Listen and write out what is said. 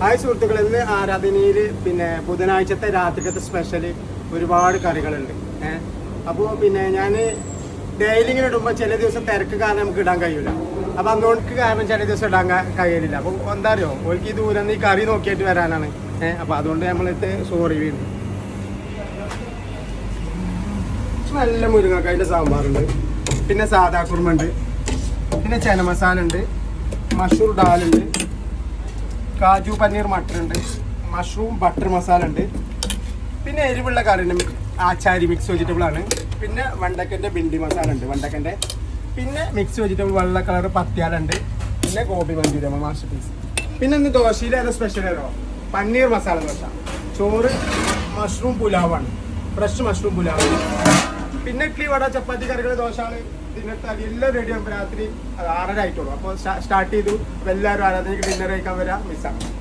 Hi സുഹൃത്തുക്കളിൽ ഇന്ന് ആരാധനയിൽ പിന്നെ ബുധനാഴ്ചത്തെ രാത്രിക്കത്തെ സ്പെഷ്യൽ ഒരുപാട് കറികളുണ്ട്. ഏഹ് അപ്പോൾ പിന്നെ ഞാൻ ഡെയിലി ഇങ്ങനെ ഇടുമ്പോൾ ചില ദിവസം തിരക്ക് കാരണം നമുക്ക് ഇടാൻ കഴിയില്ല അപ്പോൾ അതുകൊണ്ട് കാരണം ചില ദിവസം ഇടാൻ കഴിയില്ല അപ്പോൾ എന്താ അറിയോ ഓൾക്ക് ഈ ദൂരം നിന്ന് ഈ കറി നോക്കിയിട്ട് വരാനാണ്. ഏഹ് അപ്പോൾ അതുകൊണ്ട് നമ്മളിട്ട് സോറി വീണ്ടും നല്ല മുരുങ്ങക്കായന്റെ സാമ്പാറുണ്ട്. പിന്നെ സാദാ കുറുമുണ്ട് പിന്നെ ചന മസാല ഉണ്ട്. മഷൂർ ഡാലുണ്ട് കാജു പനീർ മട്ടർ ഉണ്ട് മഷ്റൂം ബട്ടർ മസാല ഉണ്ട്. പിന്നെ എരിവുള്ള കറിന് ആച്ചാരി മിക്സ് വെജിറ്റബിൾ ആണ്. പിന്നെ വണ്ടക്കന്റെ ബിണ്ടി മസാല ഉണ്ട് വണ്ടക്കന്റെ. പിന്നെ മിക്സ് വെജിറ്റബിൾ വെള്ള കളർ പത്യാലുണ്ട് പിന്നെ ഗോപി മഞ്ചൂരി മാസ്റ്റർ പീസ് പിന്നെ ഇന്ന് ദോശയിൽ ഏതാ സ്പെഷ്യൽ ഏതോ? പനീർ മസാല ദോശ. ചോറ് മഷ്റൂം പുലാവാണ്. Fresh mushroom pulao. പിന്നെ ഇഡ്ലി വട ചപ്പാത്തി കറികൾ ദോശകൾ ഡിന്നർ എല്ലാം റെഡി ആകുമ്പോൾ രാത്രി ആറര ആയിട്ടുള്ളൂ. അപ്പോൾ സ്റ്റാർട്ട് ചെയ്തു. അപ്പോൾ എല്ലാവരും ആരാധനയ്ക്ക് ഡിന്നർ കഴിക്കാൻ വരാം. മിസ്സാക്കാം